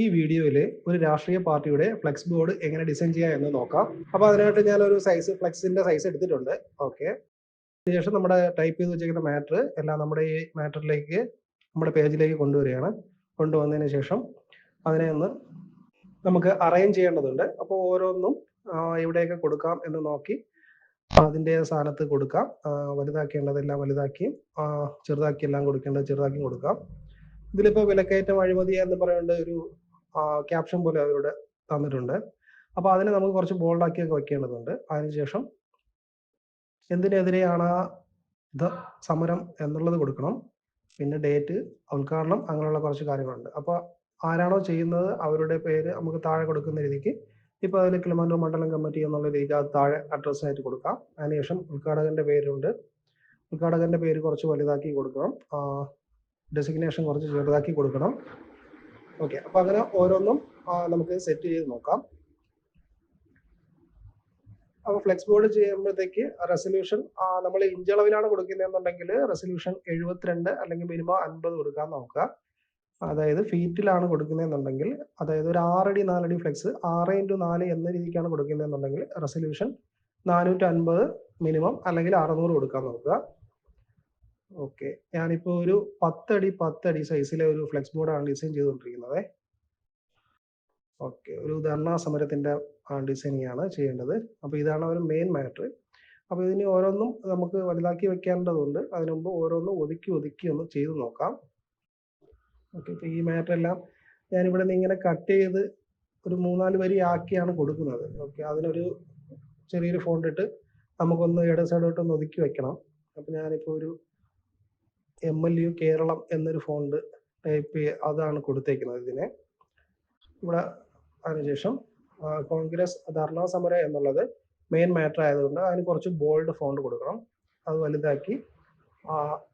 ഈ വീഡിയോയിൽ ഒരു രാഷ്ട്രീയ പാർട്ടിയുടെ ഫ്ലെക്സ് ബോർഡ് എങ്ങനെ ഡിസൈൻ ചെയ്യാം എന്ന് നോക്കാം. അപ്പോൾ അതിനായിട്ട് ഞാൻ ഒരു സൈസ് ഫ്ലെക്സിന്റെ സൈസ് എടുത്തിട്ടുണ്ട്. ഓക്കെ. അതിനുശേഷം നമ്മുടെ ടൈപ്പ് ചെയ്ത് വെച്ചിരിക്കുന്ന മാറ്റർ എല്ലാം നമ്മുടെ ഈ മാറ്ററിലേക്ക് നമ്മുടെ പേജിലേക്ക് കൊണ്ടുവരികയാണ്. കൊണ്ടുവന്നതിന് ശേഷം അതിനെ ഒന്ന് നമുക്ക് അറേഞ്ച് ചെയ്യേണ്ടതുണ്ട്. അപ്പോൾ ഓരോന്നും എവിടെയൊക്കെ കൊടുക്കാം എന്ന് നോക്കി അതിന്റെ സ്ഥാനത്ത് കൊടുക്കാം. വലുതാക്കേണ്ടതെല്ലാം വലുതാക്കി ചെറുതാക്കി എല്ലാം കൊടുക്കേണ്ടത് ചെറുതാക്കി കൊടുക്കാം. ഇതിലിപ്പോൾ വിലക്കയറ്റം അഴിമതി എന്ന് പറയേണ്ട ഒരു ക്യാപ്ഷൻ പോലെ അവരുടെ തന്നിട്ടുണ്ട്. അപ്പോൾ അതിനെ നമുക്ക് കുറച്ച് ബോൾഡാക്കിയൊക്കെ വെക്കേണ്ടതുണ്ട്. അതിനുശേഷം എന്തിനെതിരെയാണ് ഇത് സമരം എന്നുള്ളത് കൊടുക്കണം. പിന്നെ ഡേറ്റ് ഉദ്ഘാടനം അങ്ങനെയുള്ള കുറച്ച് കാര്യങ്ങളുണ്ട്. അപ്പോൾ ആരാണോ ചെയ്യുന്നത് അവരുടെ പേര് നമുക്ക് താഴെ കൊടുക്കുന്ന രീതിക്ക് ഇപ്പോൾ അതിൽ കിളിമാനൂർ മണ്ഡലം കമ്മിറ്റി എന്നുള്ള രീതിക്ക് അത് താഴെ അഡ്രസ്സായിട്ട് കൊടുക്കാം. അതിനുശേഷം ഉദ്ഘാടകന്റെ പേരുണ്ട്. ഉദ്ഘാടകന്റെ പേര് കുറച്ച് വലുതാക്കി കൊടുക്കണം. ഡെസിഗ്നേഷൻ കുറച്ച് ചെറുതാക്കി കൊടുക്കണം. ഓക്കെ അപ്പൊ അങ്ങനെ ഓരോന്നും നമുക്ക് സെറ്റ് ചെയ്ത് നോക്കാം. അപ്പൊ ഫ്ലെക്സ് ബോർഡ് ചെയ്യുമ്പോഴത്തേക്ക് റെസൊല്യൂഷൻ നമ്മൾ ഇഞ്ചളവിലാണ് കൊടുക്കുന്നതെന്നുണ്ടെങ്കിൽ റെസൊല്യൂഷൻ എഴുപത്തിരണ്ട് അല്ലെങ്കിൽ മിനിമം അൻപത് കൊടുക്കാൻ നോക്കുക. അതായത് ഫീറ്റിലാണ് കൊടുക്കുന്നതെന്നുണ്ടെങ്കിൽ അതായത് ഒരു ആറടി നാലടി ഫ്ലെക്സ് ആറ് ഇന്റു നാല് എന്ന രീതിക്കാണ് കൊടുക്കുന്നതെന്നുണ്ടെങ്കിൽ റെസൊല്യൂഷൻ നാനൂറ്റി അൻപത് മിനിമം അല്ലെങ്കിൽ അറുന്നൂറ് കൊടുക്കാൻ നോക്കുക. ഓക്കെ ഞാനിപ്പോൾ ഒരു പത്തടി പത്തടി സൈസിലെ ഒരു ഫ്ലെക്സ് ബോർഡാണ് ഡിസൈൻ ചെയ്തുകൊണ്ടിരിക്കുന്നത്. ഓക്കെ ഒരു ധർണാ സമരത്തിന്റെ ഡിസൈനിങ് ആണ് ചെയ്യേണ്ടത്. അപ്പോൾ ഇതാണ് ഒരു മെയിൻ മാറ്റർ അപ്പോൾ ഇതിന് ഓരോന്നും നമുക്ക് വലുതാക്കി വെക്കേണ്ടതുണ്ട്. അതിനു മുമ്പ് ഓരോന്നും ഒതുക്കി ഒതുക്കി ഒന്ന് ചെയ്ത് നോക്കാം. ഓക്കെ ഈ മാറ്റർ എല്ലാം ഞാനിവിടെ നിന്ന് ഇങ്ങനെ കട്ട് ചെയ്ത് ഒരു മൂന്നാൽ വരി ആക്കിയാണ് കൊടുക്കുന്നത്. ഓക്കെ അതിനൊരു ചെറിയൊരു ഫോണ്ടിട്ട് നമുക്കൊന്ന് ഇട സൈഡോട്ടൊന്ന് ഒതുക്കി വെക്കണം. അപ്പോൾ ഞാനിപ്പോൾ ഒരു എം എൽ യു കേരളം എന്നൊരു ഫോണ്ട് ടൈപ്പ് അതാണ് കൊടുത്തേക്കുന്നത് ഇതിനെ. ഇവിടെ അതിനുശേഷം കോൺഗ്രസ് ധർണാ സമരം എന്നുള്ളത് മെയിൻ മാറ്റർ ആയതുകൊണ്ട് അതിന് കുറച്ച് ബോൾഡ് ഫോണ്ട് കൊടുക്കണം. അത് വലുതാക്കി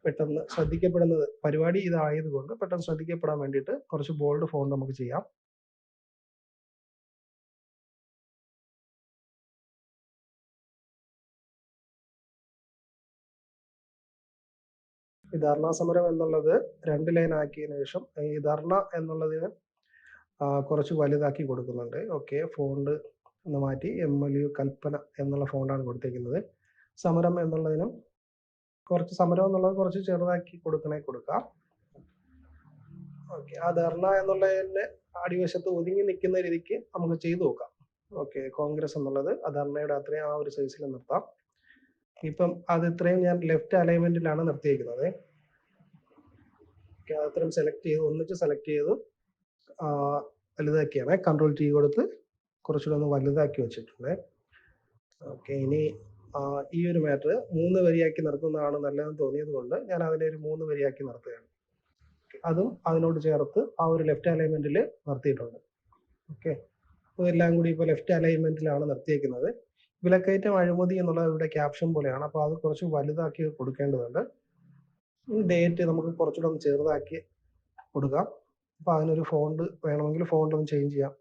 പെട്ടെന്ന് ശ്രദ്ധിക്കപ്പെടുന്നത് പരിപാടി ഇതായതുകൊണ്ട് പെട്ടെന്ന് ശ്രദ്ധിക്കപ്പെടാൻ വേണ്ടിയിട്ട് കുറച്ച് ബോൾഡ് ഫോണ്ട് നമുക്ക് ചെയ്യാം. ഈ ധർണാ സമരം എന്നുള്ളത് രണ്ട് ലൈൻ ആക്കിയതിനു ശേഷം ഈ ധർണ എന്നുള്ളതിന് കുറച്ച് വലുതാക്കി കൊടുക്കുന്നുണ്ട്. ഓക്കെ ഫോണ്ട് ഒന്ന് മാറ്റി എം എൽ യു കൽപ്പന എന്നുള്ള ഫോണ്ടാണ് കൊടുത്തേക്കുന്നത് സമരം എന്നുള്ളതിനും കുറച്ച് സമരം എന്നുള്ളത് കുറച്ച് ചെറുതാക്കി കൊടുക്കണേ കൊടുക്കാം. ഓക്കെ ആ ധർണ എന്നുള്ളതിന്റെ അടിവശത്ത് ഒതുങ്ങി നിൽക്കുന്ന രീതിക്ക് നമുക്ക് ചെയ്തു നോക്കാം. ഓക്കെ കോൺഗ്രസ് എന്നുള്ളത് ആ ധർണയുടെ അത്രയും ആ ഒരു സൈസിൽ നിർത്താം. ഇപ്പം അത് ഇത്രയും ഞാൻ ലെഫ്റ്റ് അലൈൻമെന്റിലാണ് നിർത്തിയിരിക്കുന്നത്. അത്രയും സെലക്ട് ചെയ്ത് ഒന്നിച്ച് സെലക്ട് ചെയ്ത്. വലുതാക്കിയാണ്. കൺട്രോൾ ടി കൊടുത്ത് കുറച്ചുകൂടെ ഒന്ന് വലുതാക്കി വെച്ചിട്ടുണ്ട്. ഓക്കെ ഇനി ഈ ഒരു മാറ്റർ മൂന്ന് വരിയാക്കി നിർത്തുന്നതാണ് നല്ലതെന്ന് തോന്നിയത് കൊണ്ട് ഞാൻ അതിനെ ഒരു മൂന്ന് വരിയാക്കി നിർത്തുകയാണ്. അതും അതിനോട് ചേർത്ത് ആ ഒരു ലെഫ്റ്റ് അലൈൻമെന്റിൽ നിർത്തിയിട്ടുണ്ട്. ഓക്കെ അപ്പോൾ എല്ലാം കൂടി ഇപ്പോൾ ലെഫ്റ്റ് അലൈൻമെന്റിലാണ് നിർത്തിയേക്കുന്നത്. വിലക്കയറ്റം അഴിമതി എന്നുള്ള ഇവിടെ ക്യാപ്ഷൻ പോലെയാണ്. അപ്പോൾ അത് കുറച്ച് വലുതാക്കി കൊടുക്കേണ്ടതുണ്ട്. ഡേറ്റ് നമുക്ക് കുറച്ചുകൂടെ ഒന്ന് ചെറുതാക്കി കൊടുക്കാം. അപ്പൊ അതിനൊരു ഫോണ്ട് വേണമെങ്കിൽ ഫോണ്ട് ഒന്ന് ചേഞ്ച് ചെയ്യാം.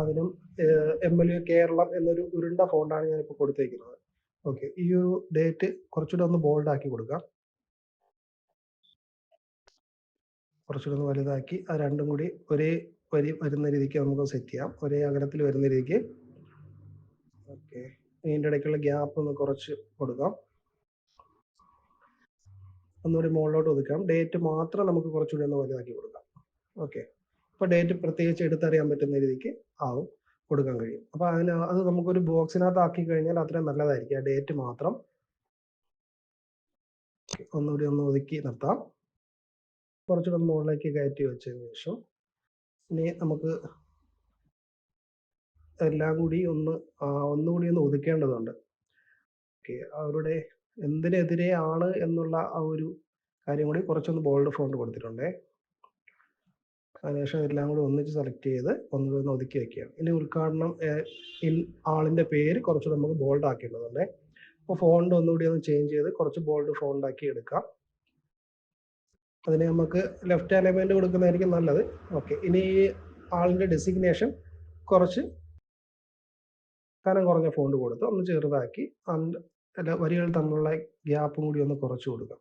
അതിനും എം എൽ യു കേരളം എന്നൊരു ഉരുണ്ട ഫോണ്ടാണ് ഞാനിപ്പോൾ കൊടുത്തേക്കുന്നത്. ഓക്കെ ഈ ഒരു ഡേറ്റ് കുറച്ചുകൂടെ ഒന്ന് ബോൾഡ് ആക്കി കൊടുക്കാം. കുറച്ചുകൂടെ ഒന്ന് വലുതാക്കി അത് രണ്ടും കൂടി ഒരേ വരി വരുന്ന രീതിക്ക് നമുക്ക് സെറ്റ് ചെയ്യാം. ഒരേ അകലത്തിൽ വരുന്ന രീതിക്ക്. ഓക്കെ ഇതിന്റെ ഇടയ്ക്കുള്ള ഗ്യാപ്പ് ഒന്ന് കുറച്ച് കൊടുക്കാം. ഒന്നുകൂടി മുകളിലോട്ട് ഒതുക്കാം. ഡേറ്റ് മാത്രം നമുക്ക് കുറച്ചുകൂടി ഒന്ന് വലുതാക്കി കൊടുക്കാം. ഓക്കെ അപ്പോൾ ഡേറ്റ് പ്രത്യേകിച്ച് എടുത്തറിയാൻ പറ്റുന്ന രീതിക്ക് ആവും. കൊടുക്കാൻ കഴിയും. അപ്പോൾ അതിന് അത് നമുക്കൊരു ബോക്സിനകത്ത് ആക്കി കഴിഞ്ഞാൽ അത്രയും നല്ലതായിരിക്കും. ആ ഡേറ്റ് മാത്രം. ഒന്നുകൂടി ഒന്ന് ഒതുക്കി നിർത്താം. കുറച്ചുകൂടി മുകളിലേക്ക് കയറ്റി വെച്ചതിന് ശേഷം ഇനി നമുക്ക് എല്ലാം കൂടി ഒന്ന് ഒന്നുകൂടി ഒന്ന് ഒതുക്കേണ്ടതുണ്ട്. ഓക്കെ അവരുടെ എന്തിനെതിരെയാണ് എന്നുള്ള ആ ഒരു കാര്യം കൂടി കുറച്ചൊന്ന് ബോൾഡ് ഫോണ്ട് കൊടുത്തിട്ടുണ്ട്. അതിനുശേഷം എല്ലാം കൂടി ഒന്നിച്ച് സെലക്ട് ചെയ്ത് ഒന്നുകൂടി ഒന്ന് ഒതുക്കി വെക്കുക ഇനി ഉദ്ഘാടനം ആളിന്റെ പേര് കുറച്ച് നമുക്ക് ബോൾഡ് ആക്കേണ്ടതുണ്ട്. അപ്പോൾ ഫോണ്ട് ഒന്നുകൂടി ഒന്ന് ചേഞ്ച് ചെയ്ത് കുറച്ച് ബോൾഡ് ഫോണ്ട് ആക്കി എടുക്കാം. അതിന് നമുക്ക് ലെഫ്റ്റ് അലൈൻമെന്റ് കൊടുക്കുന്നതായിരിക്കും നല്ലത്. ഓക്കെ ഇനി ഈ ആളിന്റെ ഡെസിഗ്നേഷൻ കുറച്ച് കനം കുറഞ്ഞ ഫോണ്ട് കൊടുത്ത് ഒന്ന് ചെറുതാക്കി അല്ല വരികൾ തമ്മിലുള്ള ഗ്യാപ്പും കൂടി ഒന്ന് കുറച്ച് കൊടുക്കാം.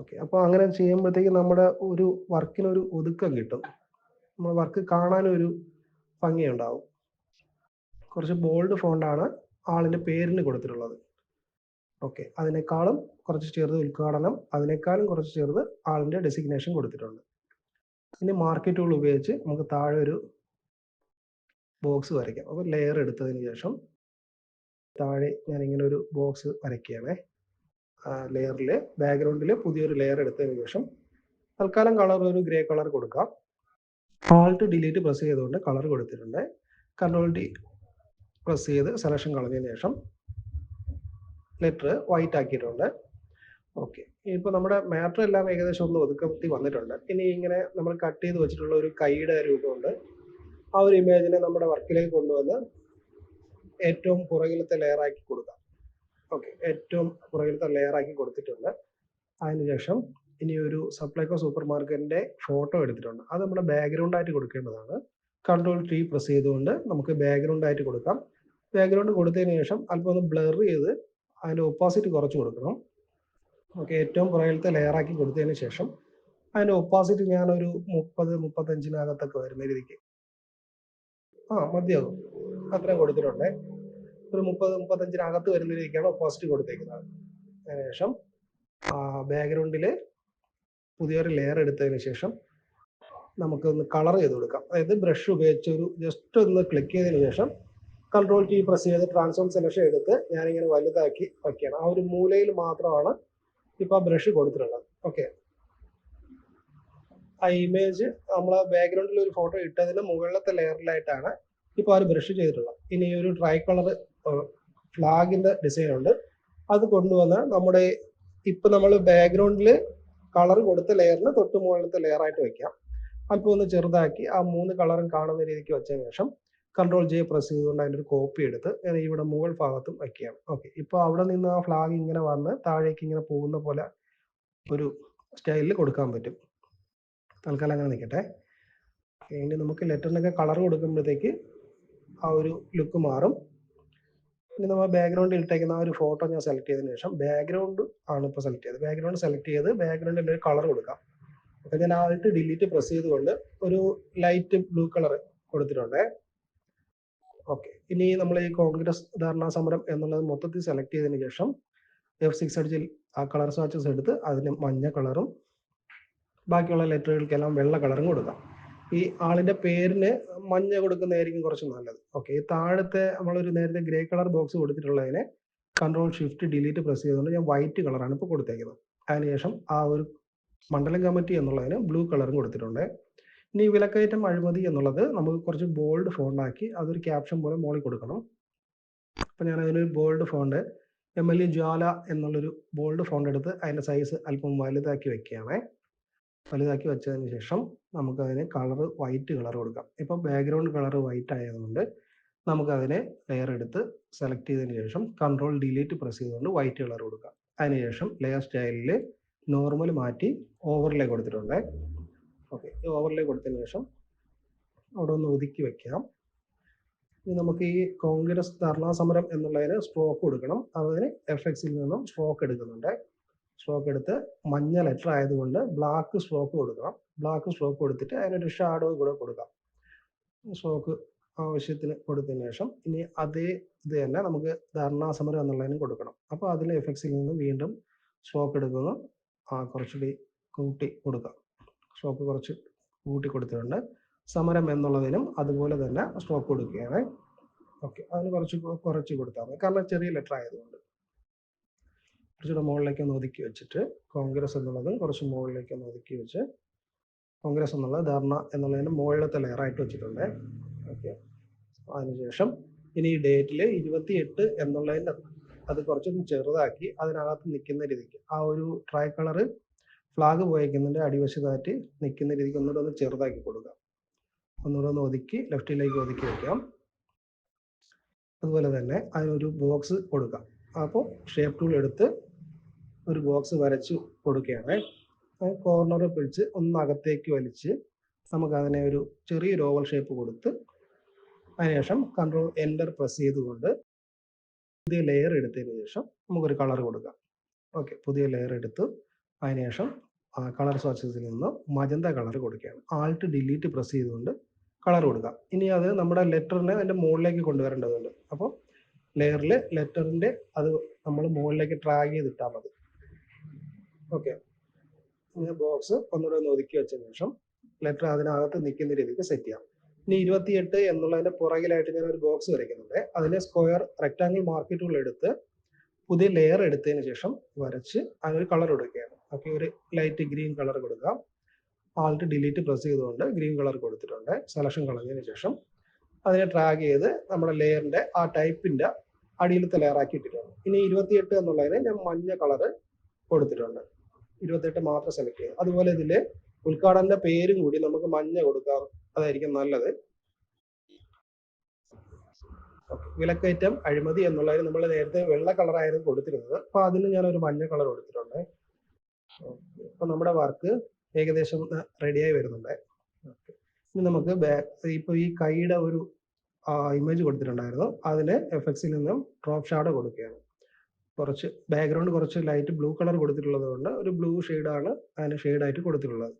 ഓക്കെ അപ്പോൾ അങ്ങനെ ചെയ്യുമ്പോഴത്തേക്ക് നമ്മുടെ ഒരു വർക്കിനൊരു ഒതുക്കം കിട്ടും. നമ്മൾ വർക്ക് കാണാനൊരു ഭംഗിയുണ്ടാവും. കുറച്ച് ബോൾഡ് ഫോണ്ടാണ് ആളിന്റെ പേരിന് കൊടുത്തിട്ടുള്ളത്. ഓക്കെ. അതിനേക്കാളും കുറച്ച് ചെറുത് ഉദ്ഘാടനം അതിനേക്കാളും കുറച്ച് ചെറുത് ആളിന്റെ ഡെസിഗ്നേഷൻ കൊടുത്തിട്ടുണ്ട്. ഇനി മാർക്കറ്റ് ടൂൾ ഉപയോഗിച്ച് നമുക്ക് താഴെ ഒരു ബോക്സ് വരയ്ക്കാം. അപ്പോൾ ലെയർ എടുത്തതിന് ശേഷം താഴെ ഞാൻ ഇങ്ങനെ ഒരു ബോക്സ് വരയ്ക്കുകയാണ്. ലെയറിൽ ബാക്ക്ഗ്രൗണ്ടിൽ പുതിയൊരു ലെയർ എടുത്തതിന് ശേഷം തൽക്കാലം കളർ ഒരു ഗ്രേ കളർ കൊടുക്കാം. ആൾട്ട് ഡിലീറ്റ് പ്രസ് ചെയ്തുകൊണ്ട് കളർ കൊടുത്തിട്ടുണ്ട്. കൺട്രോൾ ഡി പ്രസ് ചെയ്ത് സെലക്ഷൻ കളഞ്ഞതിന് ശേഷം ലെറ്റർ വൈറ്റ് ആക്കിയിട്ടുണ്ട്. ഓക്കെ ഇപ്പോൾ നമ്മുടെ മാറ്റർ എല്ലാം ഏകദേശം ഒന്ന് ഒതുക്കത്തി വന്നിട്ടുണ്ട്. ഇനി ഇങ്ങനെ നമ്മൾ കട്ട് ചെയ്ത് വെച്ചിട്ടുള്ള ഒരു കൈയുടെ രൂപമുണ്ട്. ആ ഒരു ഇമേജിനെ നമ്മുടെ വർക്കിലേക്ക് കൊണ്ടുവന്ന് ഏറ്റവും പുറകിലത്തെ ലെയറാക്കി കൊടുക്കാം. ഓക്കെ ഏറ്റവും പുറകിലത്തെ ലെയറാക്കി കൊടുത്തിട്ടുണ്ട്. അതിനുശേഷം ഇനി ഒരു സപ്ലൈകോ സൂപ്പർ മാർക്കറ്റിന്റെ ഫോട്ടോ എടുത്തിട്ടുണ്ട്. അത് നമ്മുടെ ബാക്ക്ഗ്രൗണ്ട് ആയിട്ട് കൊടുക്കേണ്ടതാണ്. കൺട്രോൾ ടി പ്രസ് ചെയ്തുകൊണ്ട് നമുക്ക് ബാക്ക്ഗ്രൗണ്ട് ആയിട്ട് കൊടുക്കാം. ബാക്ക്ഗ്രൗണ്ട് കൊടുത്തതിന് ശേഷം അല്പം ഒന്ന് ബ്ലർ ചെയ്ത് അതിന്റെ ഒപ്പോസിറ്റ് കുറച്ച് കൊടുക്കണം. ഓക്കെ ഏറ്റവും പുറകിലത്തെ ലെയറാക്കി കൊടുത്തതിന് ശേഷം അതിന്റെ ഒപ്പോസിറ്റ് ഞാനൊരു മുപ്പത് മുപ്പത്തഞ്ചിനകത്തൊക്കെ വരുന്ന രീതിക്ക്. ആ മതിയാകും. അത്രയും കൊടുത്തിട്ടുണ്ട്. ഒരു മുപ്പത് മുപ്പത്തഞ്ചിനകത്ത് വരുന്ന രീതിക്കാണ് ഒപ്പോസിറ്റ് കൊടുത്തേക്കുന്നത്. അതിനുശേഷം ബാക്ക്ഗ്രൗണ്ടിൽ പുതിയൊരു ലെയർ എടുത്തതിന് ശേഷം നമുക്കൊന്ന് കളർ ചെയ്ത് കൊടുക്കാം. അതായത് ബ്രഷ് ഉപയോഗിച്ച് ഒരു ജസ്റ്റ് ഒന്ന് ക്ലിക്ക് ചെയ്തതിന് ശേഷം കൺട്രോൾ ടി പ്രസ് ചെയ്ത് ട്രാൻസ്ഫോം സെലക്ഷൻ എടുത്ത് ഞാനിങ്ങനെ വലുതാക്കി വയ്ക്കുകയാണ്. ആ ഒരു മൂലയിൽ മാത്രമാണ് ഇപ്പോൾ ബ്രഷ് കൊടുത്തിട്ടുള്ളത്. ഓക്കെ ആ ഇമേജ് നമ്മൾ ബാക്ക്ഗ്രൗണ്ടിൽ ഒരു ഫോട്ടോ ഇട്ടതിന് മുകളിലത്തെ ലെയറിലായിട്ടാണ് ഇപ്പോൾ ആ ഒരു ബ്രഷ് ചെയ്തിട്ടുള്ളത്. ഇനി ഒരു ട്രൈ കളർ ഫ്ലാഗിന്റെ ഡിസൈൻ ഉണ്ട്. അത് കൊണ്ടുവന്ന് നമ്മുടെ ഇപ്പൊ നമ്മൾ ബാക്ക്ഗ്രൗണ്ടിൽ കളർ കൊടുത്ത ലെയറിന് തൊട്ട് മുകളിലത്തെ ലെയർ ആയിട്ട് വെക്കാം അല്പം ഒന്ന് ചെറുതാക്കി ആ മൂന്ന് കളറും കാണുന്ന രീതിക്ക് വെച്ചതിന് ശേഷം കൺട്രോൾ ജെ പ്രസ് ചെയ്തുകൊണ്ട് അതിന്റെ ഒരു കോപ്പി എടുത്ത് ഇവിടെ മുകൾ ഭാഗത്തും വയ്ക്കുകയാണ് ഓക്കെ ഇപ്പോൾ അവിടെ നിന്ന് ആ ഫ്ലാഗ് ഇങ്ങനെ വന്ന് താഴേക്ക് ഇങ്ങനെ പോകുന്ന പോലെ ഒരു സ്റ്റൈലിൽ കൊടുക്കാൻ പറ്റും. തൽക്കാലം അങ്ങനെ നിൽക്കട്ടെ. ഇനി നമുക്ക് ലെറ്ററിനൊക്കെ കളർ കൊടുക്കുമ്പോഴത്തേക്ക് ആ ഒരു ലുക്ക് മാറും. ഇനി നമ്മൾ ബാക്ക്ഗ്രൗണ്ടിൽ ഇട്ടേക്കുന്ന ആ ഒരു ഫോട്ടോ ഞാൻ സെലക്ട് ചെയ്തതിന് ശേഷം ബാക്ക്ഗ്രൗണ്ട് ആണ് ഇപ്പോൾ സെലക്ട് ചെയ്തത്. ബാക്ക്ഗ്രൗണ്ട് സെലക്ട് ചെയ്ത് ബാക്ക്ഗ്രൗണ്ടിൽ ഒരു കളർ കൊടുക്കാം. അപ്പോൾ ഞാൻ ആദ്യത്തെ ഡിലീറ്റ് പ്രസ് ചെയ്തുകൊണ്ട് ഒരു ലൈറ്റ് ബ്ലൂ കളർ കൊടുത്തിട്ടുണ്ട്. ഓക്കെ ഇനി നമ്മൾ ഈ കോൺഗ്രസ് ധാരണാ സമരം എന്നുള്ളത് മൊത്തത്തിൽ സെലക്ട് ചെയ്തതിന് ശേഷം എഫ് സിക്സ് അടിച്ചിൽ ആ കളർ സ്വാച്ചസ് എടുത്ത് അതിന് മഞ്ഞ കളറും ബാക്കിയുള്ള ലെറ്ററുകൾക്കെല്ലാം വെള്ള കളറും കൊടുക്കാം. ഈ ആളിന്റെ പേരിന് മഞ്ഞ കൊടുക്കുന്നതായിരിക്കും കുറച്ച് നല്ലത്. ഓക്കെ ഈ താഴത്തെ നമ്മളൊരു നേരത്തെ ഗ്രേ കളർ ബോക്സ് കൊടുത്തിട്ടുള്ളതിനെ കൺട്രോൾ ഷിഫ്റ്റ് ഡിലീറ്റ് പ്രസ് ചെയ്തുകൊണ്ട് ഞാൻ വൈറ്റ് കളറാണ് ഇപ്പോൾ കൊടുത്തേക്കുന്നത്. അതിനുശേഷം ആ ഒരു മണ്ഡലം കമ്മിറ്റി എന്നുള്ളതിന് ബ്ലൂ കളറും കൊടുത്തിട്ടുണ്ട്. ഇനി വിലക്കയറ്റം അഴിമതി എന്നുള്ളത് നമുക്ക് കുറച്ച് ബോൾഡ് ഫോണ്ടാക്കി അതൊരു ക്യാപ്ഷൻ പോലെ മോളിൽ കൊടുക്കണം. അപ്പം ഞാൻ അതിലൊരു bold font M L A Jwala എന്നുള്ളൊരു ബോൾഡ് ഫോണ്ട് എടുത്ത് അതിന്റെ സൈസ് അല്പം വലുതാക്കി വെക്കുകയാണേ. വലുതാക്കി വെച്ചതിന് ശേഷം നമുക്കതിന് കളർ വൈറ്റ് കളർ കൊടുക്കാം. ഇപ്പം ബാക്ക്ഗ്രൗണ്ട് കളർ വൈറ്റ് ആയതുകൊണ്ട് നമുക്കതിനെ ലെയർ എടുത്ത് സെലക്ട് ചെയ്തതിന് ശേഷം കൺട്രോൾ ഡിലീറ്റ് പ്രസ് ചെയ്തുകൊണ്ട് വൈറ്റ് കളർ കൊടുക്കാം. അതിനുശേഷം ലെയർ സ്റ്റൈലിൽ നോർമൽ മാറ്റി ഓവർലേ കൊടുത്തിട്ടുണ്ട്. ഓക്കെ ഓവർലേ കൊടുത്തതിന് ശേഷം അവിടെ ഒന്ന് ഒതുക്കി വെക്കാം. ഇനി നമുക്ക് ഈ കോൺഗ്രസ് ധർണാ സമരം എന്നുള്ളതിന് സ്ട്രോക്ക് കൊടുക്കണം. അതിന് എഫ് എക്സിൽ നിന്നും സ്ട്രോക്ക് എടുക്കുന്നുണ്ട്. സ്ട്രോക്ക് എടുത്ത് മഞ്ഞ ലെറ്റർ ആയതുകൊണ്ട് ബ്ലാക്ക് സ്ട്രോക്ക് കൊടുക്കണം. ബ്ലാക്ക് സ്ട്രോക്ക് കൊടുത്തിട്ട് അതിനൊരു ഷാഡോ കൂടെ കൊടുക്കാം. സ്ട്രോക്ക് ആവശ്യത്തിന് കൊടുത്തതിന് ശേഷം ഇനി അതേ ഇത് തന്നെ നമുക്ക് ധർണാ സമരം എന്നുള്ളതിനും കൊടുക്കണം. അപ്പോൾ അതിൽ എക്സിൽ നിന്നും വീണ്ടും സ്ട്രോക്ക് എടുക്കുന്നു. ആ കുറച്ചുകൂടി കൂട്ടി കൊടുക്കാം. സ്ട്രോക്ക് കുറച്ച് കൂട്ടി കൊടുത്തിട്ടുണ്ട് സമരം എന്നുള്ളതിനും അതുപോലെ തന്നെ സ്ട്രോക്ക് കൊടുക്കുകയാണ്. ഓക്കെ അതിന് കുറച്ച് കുറച്ച് കൊടുത്താൽ മതി. കാരണം ചെറിയ ലെറ്റർ ആയതുകൊണ്ട്. കുറച്ചുകൂടെ മുകളിലേക്ക് ഒന്ന് ഒതുക്കി വെച്ചിട്ട് കോൺഗ്രസ് എന്നുള്ളതും കുറച്ച് മുകളിലേക്ക് ഒന്ന് ഒതുക്കി വെച്ച് കോൺഗ്രസ് എന്നുള്ളത് ധർണ എന്നുള്ളതിന് മുകളിലത്തെ ലെയറായിട്ട് വെച്ചിട്ടുണ്ട്. ഓക്കെ അതിനുശേഷം ഇനി ഈ ഡേറ്റിൽ ഇരുപത്തി എട്ട് എന്നുള്ളതിന്റെ അത് കുറച്ചൊന്ന് ചെറുതാക്കി അതിനകത്ത് നിൽക്കുന്ന രീതിക്ക് ആ ഒരു ട്രൈ കളറ് ഫ്ലാഗ് പോയേക്കുന്നതിന്റെ അടിവശത്തായിട്ട് നിൽക്കുന്ന രീതിക്ക് ഒന്നുകൂടെ ഒന്ന് ചെറുതാക്കി കൊടുക്കാം ഒന്നുകൂടെ ഒന്ന് ഒതുക്കി ലെഫ്റ്റിലേക്ക് ഒതുക്കി വെക്കാം. അതുപോലെ തന്നെ അതിനൊരു ബോക്സ് കൊടുക്കാം. അപ്പോൾ ഷേപ്പ് ടൂൾ എടുത്ത് ഒരു ബോക്സ് വരച്ച് കൊടുക്കുകയാണ്. കോർണർ പിടിച്ച് ഒന്ന് അകത്തേക്ക് വലിച്ച് നമുക്ക് അതിനെ ഒരു ചെറിയൊരു ഓവൽ ഷേപ്പ് കൊടുത്ത് അതിനുശേഷം കൺട്രോൾ എന്റർ പ്രസ് ചെയ്തുകൊണ്ട് പുതിയ ലെയർ എടുത്തതിന് ശേഷം നമുക്കൊരു കളർ കൊടുക്കാം. ഓക്കെ പുതിയ ലെയർ എടുത്തു അതിനുശേഷം കളർ സോച്ചസിൽ നിന്ന് മജന്ത കളർ കൊടുക്കുകയാണ്. ആൾട്ട് ഡിലീറ്റ് പ്രസ് ചെയ്തുകൊണ്ട് കളർ കൊടുക്കുക. ഇനി അത് നമ്മുടെ ലെറ്ററിനെ അതിന്റെ മുകളിലേക്ക് കൊണ്ടുവരേണ്ടതുണ്ട്. അപ്പോൾ ലെയറിൽ ലെറ്ററിന്റെ അത് നമ്മൾ മുകളിലേക്ക് ട്രാഗ് ചെയ്തിട്ടാൽ മതി. ഓക്കെ ബോക്സ് ഒന്നുകൂടെ ഒന്ന് ഒതുക്കി വെച്ച ശേഷം ലെറ്റർ അതിനകത്ത് നിൽക്കുന്ന രീതിക്ക് സെറ്റ് ചെയ്യാം. ഇനി ഇരുപത്തിയെട്ട് എന്നുള്ളതിന്റെ പുറകിലായിട്ട് ഞാൻ ഒരു ബോക്സ് വരയ്ക്കുന്നുണ്ട് അതിലെ സ്ക്വയർ റെക്റ്റാങ്കിൾ മാർക്കറ്റുകൾ എടുത്ത് പുതിയ ലെയർ എടുത്തതിന് ശേഷം വരച്ച് അതിനൊരു കളർ കൊടുക്കുകയാണ്. ഓക്കെ ഒരു ലൈറ്റ് ഗ്രീൻ കളർ കൊടുക്കാം. ആൾട്ട് ഡിലീറ്റ് പ്രസ് ചെയ്തുകൊണ്ട് ഗ്രീൻ കളർ കൊടുത്തിട്ടുണ്ട്. സെലക്ഷൻ കളഞ്ഞതിന് ശേഷം അതിനെ ട്രാഗ് ചെയ്ത് നമ്മുടെ ലെയറിന്റെ ആ ടൈപ്പിന്റെ അടിയിലത്തെ ലെയറാക്കി ഇട്ടിട്ടുണ്ട്. ഇനി ഇരുപത്തിയെട്ട് എന്നുള്ളതിന് ഞാൻ മഞ്ഞ കളർ കൊടുത്തിട്ടുണ്ട്. ഇരുപത്തെട്ട് മാത്രം സെലക്ട് ചെയ്യുക. അതുപോലെ ഇതിൽ ഉദ്ഘാടന പേരും കൂടി നമുക്ക് മഞ്ഞ കൊടുക്കാം. അതായിരിക്കും നല്ലത്. വിലക്കയറ്റം അഴിമതി എന്നുള്ളതിന് നമ്മൾ നേരത്തെ വെള്ള കളറായിരുന്നു കൊടുത്തിരുന്നത്. അപ്പൊ അതിന് ഞാൻ ഒരു മഞ്ഞ കളർ കൊടുത്തിട്ടുണ്ട്. അപ്പൊ നമ്മുടെ വർക്ക് ഏകദേശം റെഡിയായി വരുന്നുണ്ട്. ഇനി നമുക്ക് ബാക്ക് ഇപ്പൊ ഈ കൈയുടെ ഒരു ഇമേജ് കൊടുത്തിട്ടുണ്ടായിരുന്നു. അതിന് എഫക്സിൽ നിന്നും ഡ്രോപ്പ് ഷാഡോ കൊടുക്കുകയാണ്. കുറച്ച് ബാക്ക്ഗ്രൗണ്ട് കുറച്ച് ലൈറ്റ് ബ്ലൂ കളർ കൊടുത്തിട്ടുള്ളത് കൊണ്ട് ഒരു ബ്ലൂ ആണ് അതിന് ഷെയ്ഡായിട്ട് കൊടുത്തിട്ടുള്ളത്.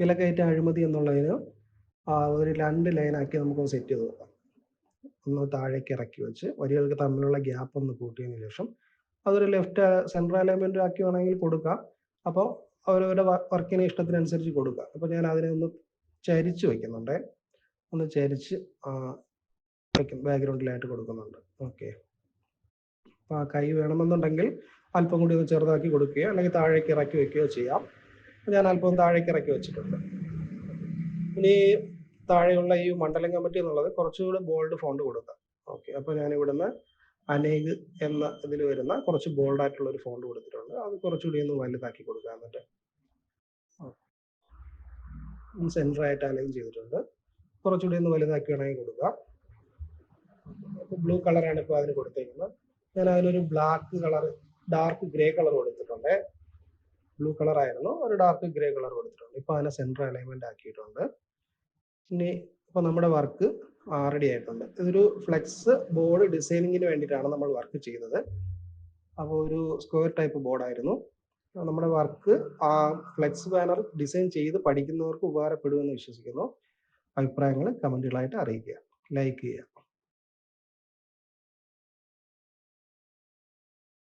വിലക്കയറ്റ അഴിമതി എന്നുള്ളതിന് ഒരു രണ്ട് ലൈനാക്കി നമുക്ക് സെറ്റ് ചെയ്ത് നോക്കാം. ഒന്ന് താഴേക്ക് ഇറക്കി വെച്ച് വരികൾക്ക് തമ്മിലുള്ള ഗ്യാപ്പ് ഒന്ന് കൂട്ടിയതിന് ശേഷം അതൊരു ലെഫ്റ്റ് സെൻട്രൽ അലൈൻമെന്റ് ആക്കി വേണമെങ്കിൽ കൊടുക്കാം. അപ്പോൾ അവരവരുടെ വർക്കിന് ഇഷ്ടത്തിനനുസരിച്ച് കൊടുക്കാം. അപ്പോൾ ഞാൻ അതിനെ ഒന്ന് ചരിച്ച് വെക്കുന്നുണ്ട്. ഒന്ന് ചരിച്ച് ബാക്ക്ഗ്രൗണ്ടിലായിട്ട് കൊടുക്കുന്നുണ്ട്. ഓക്കെ. അപ്പോൾ ആ കൈ വേണമെന്നുണ്ടെങ്കിൽ അല്പം കൂടി ഒന്ന് ചെറുതാക്കി കൊടുക്കുകയോ അല്ലെങ്കിൽ താഴേക്ക് ഇറക്കി വെക്കുകയോ ചെയ്യാം. ഞാൻ അല്പം താഴേക്ക് ഇറക്കി വെച്ചിട്ടുണ്ട്. ഇനി താഴെയുള്ള ഈ മണ്ഡലം കമ്മിറ്റി എന്നുള്ളത് കുറച്ചുകൂടി ബോൾഡ് ഫോണ്ട് കൊടുക്കാം. ഓക്കെ. അപ്പോൾ ഞാൻ ഇവിടുന്ന് അനേക് എന്ന ഇതിൽ വരുന്ന കുറച്ച് ബോൾഡ് ആയിട്ടുള്ള ഒരു ഫോണ്ട് കൊടുത്തിട്ടുണ്ട്. അത് കുറച്ചുകൂടി ഒന്ന് വലുതാക്കി കൊടുക്കുക എന്നിട്ട്. സെന്റർ ആയിട്ട് അലൈൻ ചെയ്തിട്ടുണ്ട്. കുറച്ചുകൂടി ഒന്ന് വലുതാക്കി വേണമെങ്കിൽ കൊടുക്കാം ബ്ലൂ കളറാണ് ഇപ്പോൾ അതിന് കൊടുത്തേക്കുന്നത്. ഞാൻ അതിനൊരു black colour dark grey colour കൊടുത്തിട്ടുണ്ട്. ബ്ലൂ കളർ ആയിരുന്നു. ഒരു ഡാർക്ക് ഗ്രേ കളർ കൊടുത്തിട്ടുണ്ട്. ഇപ്പൊ അതിനെ സെന്റർ അലൈൻമെന്റ് ആക്കിയിട്ടുണ്ട്. ഇനി ഇപ്പൊ നമ്മുടെ വർക്ക് റെഡി ആയിട്ടുണ്ട്. ഇതൊരു ഫ്ലെക്സ് ബോർഡ് ഡിസൈനിങ്ങിന് വേണ്ടിയിട്ടാണ് നമ്മൾ വർക്ക് ചെയ്തത് അപ്പോൾ ഒരു സ്ക്വയർ ടൈപ്പ് ബോർഡായിരുന്നു നമ്മുടെ വർക്ക് ആ ഫ്ലെക്സ് ബാനർ ഡിസൈൻ ചെയ്ത് പഠിക്കുന്നവർക്ക് ഉപകാരപ്പെടുമെന്ന് വിശ്വസിക്കുന്നു. അഭിപ്രായങ്ങൾ കമന്റുകളായിട്ട് അറിയിക്കുക. ലൈക്ക് ചെയ്യുക.